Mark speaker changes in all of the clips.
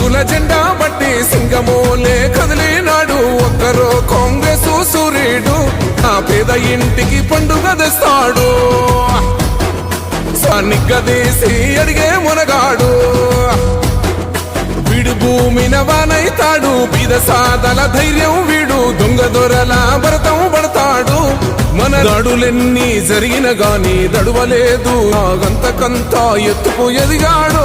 Speaker 1: రంగుల జెండా బట్టి సింగమోలే కదిలినాడు. ఒక్కరో కాంగ్రెస్ సూర్యుడు ఆ పేద ఇంటికి పండుగ తెస్తాడు. నిగ్గదీసి అడిగే మునగాడు. వీడు భూమిన వానైతాడు బీద సాదల ధైర్యం వీడు. దొంగ దొరల భరతం పడతాడు. మన దాడులెన్ని జరిగిన గాని దడువలేదు. నాగంతకంతా ఎత్తుకు ఎదిగాడు.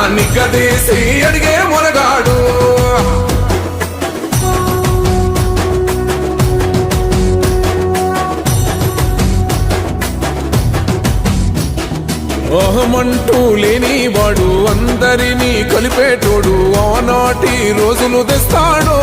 Speaker 1: సూర్యుడు అన్ని కదేసి అడిగే మొనగాడు లేని లేనివాడు అందరినీ కలిపేటోడు ఆనాటి రోజులు తెస్తాడో.